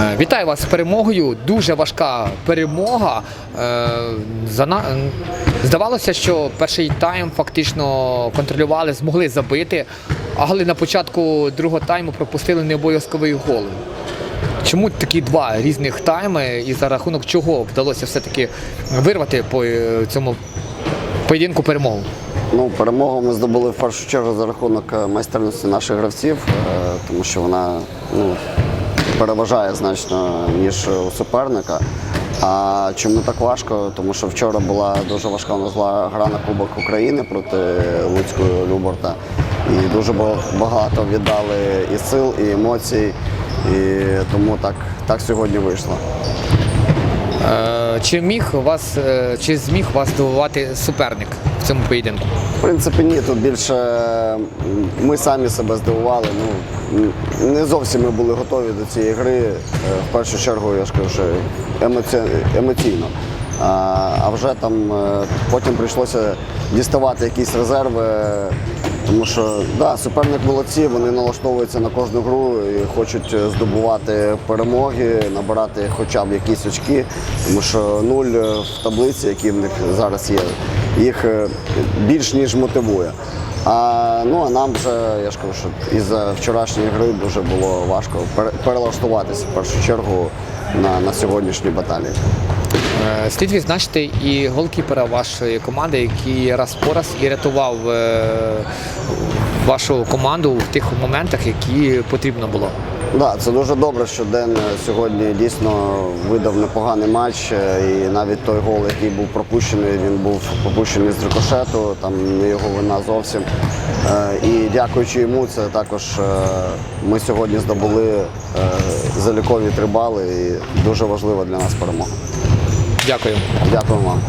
Е, Вітаю вас з перемогою. Дуже важка перемога. Е, Здавалося, що перший тайм фактично контролювали, змогли забити, але на початку другого тайму пропустили необов'язковий гол. Чому такі два різних тайми і за рахунок чого вдалося все-таки вирвати по е, цьому поєдинку перемогу? Ну, перемогу ми здобули в першу чергу за рахунок майстерності наших гравців, тому що вона ну, переважає значно, ніж у суперника. А чому так важко? Тому що вчора була дуже важка була гра на Кубок України проти Луцького Люборта. І дуже багато віддали і сил, і емоцій. І тому так, так сьогодні вийшло. Е, Чи міг вас, е, чи зміг вас здивувати суперник в цьому поєдинку? В принципі, ні, тут більше ми самі себе здивували. Ну, не зовсім ми були готові до цієї гри. Е, В першу чергу, я ж кажу, що емоці... емоційно. А, вже там е, потім прийшлося діставати якісь резерви. Тому що да, суперник молодці, вони налаштовуються на кожну гру і хочуть е, здобувати перемоги, набирати хоча б якісь очки, тому що нуль в таблиці, які в них зараз є, їх е, більш ніж мотивує. А, ну, а нам вже, я ж кажу, що із-за вчорашньої гри дуже було важко пере- перелаштуватися в першу чергу на, на сьогоднішні баталії. Е, Слід відзначити і голкіпера вашої команди, який раз по раз і рятував е, вашу команду в тих моментах, які потрібно було. Да, це дуже добре, що Ден сьогодні дійсно видав непоганий матч. е, І навіть той гол, який був пропущений, він був пропущений з рикошету, там не його вина зовсім. Е, І дякуючи йому, це також е, ми сьогодні здобули е, залікові три бали і дуже важлива для нас перемога. Дякую. Дякую вам.